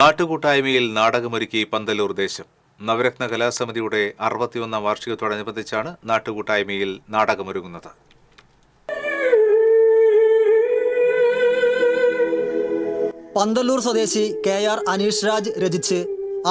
നാട്ടുകൂട്ടായ്മയിൽ നാടകമൊരുക്കി പന്തലൂർ ദേശം. നവരത്ന കലാസമിതിയുടെ അറുപത്തിയൊന്നാം വാർഷികത്തോടനുബന്ധിച്ചാണ് നാട്ടുകൂട്ടായ്മയിൽ നാടകമൊരുങ്ങുന്നത്. പന്തല്ലൂർ സ്വദേശി K R Aneesh Raj രചിച്ച്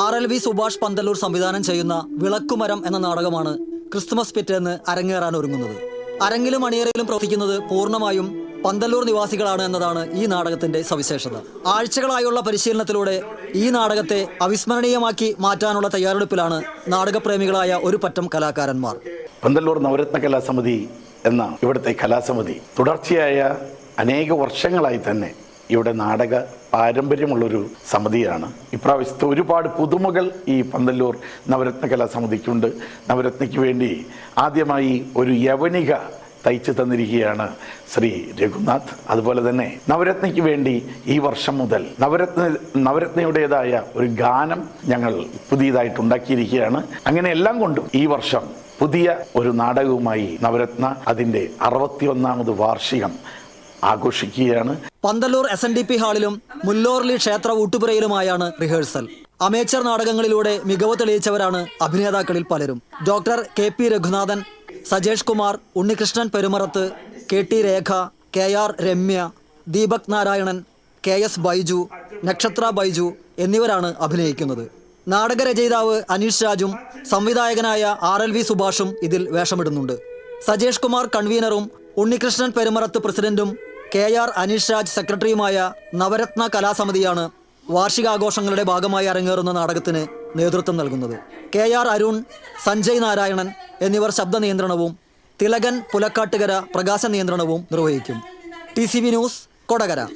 R L V Subhash Panthalloor സംവിധാനം ചെയ്യുന്ന വിളക്കുമരം എന്ന നാടകമാണ് ക്രിസ്തുമസ് പിറ്റേന്ന് അരങ്ങേറാൻ ഒരുങ്ങുന്നത് അരങ്ങിലും അണിയറയിലും പ്രവർത്തിക്കുന്നത് പൂർണമായും പന്തല്ലൂർ നിവാസികളാണ് എന്നതാണ് ഈ നാടകത്തിന്റെ സവിശേഷത. ആഴ്ചകളായുള്ള പരിശീലനത്തിലൂടെ ഈ നാടകത്തെ അവിസ്മരണീയമാക്കി മാറ്റാനുള്ള തയ്യാറെടുപ്പിലാണ് നാടകപ്രേമികളായ ഒരു പറ്റം കലാകാരന്മാർ. പന്തല്ലൂർ നവരത്ന കലാസമിതി എന്ന ഇവിടുത്തെ കലാസമിതി തുടർച്ചയായ അനേക വർഷങ്ങളായി തന്നെ ഇവിടെ നാടക പാരമ്പര്യമുള്ളൊരു സമിതിയാണ്. ഇപ്രാവശ്യത്തെ ഒരുപാട് പുതുമകൾ ഈ പന്തല്ലൂർ നവരത്ന കലാസമിതിക്കുണ്ട്. നവരത്നയ്ക്ക് വേണ്ടി ആദ്യമായി ഒരു യവനിക തയ്ച്ചു തന്നിരിക്കുകയാണ് ശ്രീ രഘുനാഥ്. അതുപോലെ തന്നെ നവരത്നയ്ക്ക് വേണ്ടി ഈ വർഷം മുതൽ നവരത്ന നവരത്നയുടേതായ ഒരു ഗാനം ഞങ്ങൾ പുതിയതായിട്ട് ഉണ്ടാക്കിയിരിക്കുകയാണ്. അങ്ങനെ എല്ലാം കൊണ്ടും ഈ വർഷം പുതിയ ഒരു നാടകവുമായി നവരത്ന അതിന്റെ അറുപത്തിയൊന്നാമത് വാർഷികം ആഘോഷിക്കുകയാണ്. Panthalloor S N D P ഹാളിലും മുല്ലോർലി ക്ഷേത്ര ഊട്ടുപുരയിലുമായാണ് റിഹേഴ്സൽ. അമേച്ചർ നാടകങ്ങളിലൂടെ മികവ് തെളിയിച്ചവരാണ് അഭിനേതാക്കളിൽ പലരും. Doctor K P Raghunathan Sajesh Kumar Unnikrishnan Perumarath K T Rekha K R Ramya Deepak Narayanan K S Baiju Nakshatra Baiju എന്നിവരാണ് അഭിനയിക്കുന്നത്. നാടകരചയിതാവ് അനീഷ് രാജും സംവിധായകനായ ആർ എൽ വി സുഭാഷും ഇതിൽ വേഷമിടുന്നുണ്ട്. സജേഷ് കുമാർ കൺവീനറും ഉണ്ണികൃഷ്ണൻ പെരുമറത്ത് പ്രസിഡന്റും കെ ആർ അനീഷ് രാജ് സെക്രട്ടറിയുമായ നവരത്ന കലാസമിതിയാണ് വാർഷികാഘോഷങ്ങളുടെ ഭാഗമായി അരങ്ങേറുന്ന നാടകത്തിന് നേതൃത്വം നൽകുന്നത്. കെ ആർ അരുൺ സഞ്ജയ് നാരായണൻ എന്നിവർ ശബ്ദ നിയന്ത്രണവും തിലകൻ പുലക്കാട്ടുകര പ്രകാശ നിയന്ത്രണവും നിർവഹിക്കും. T news Kodakara.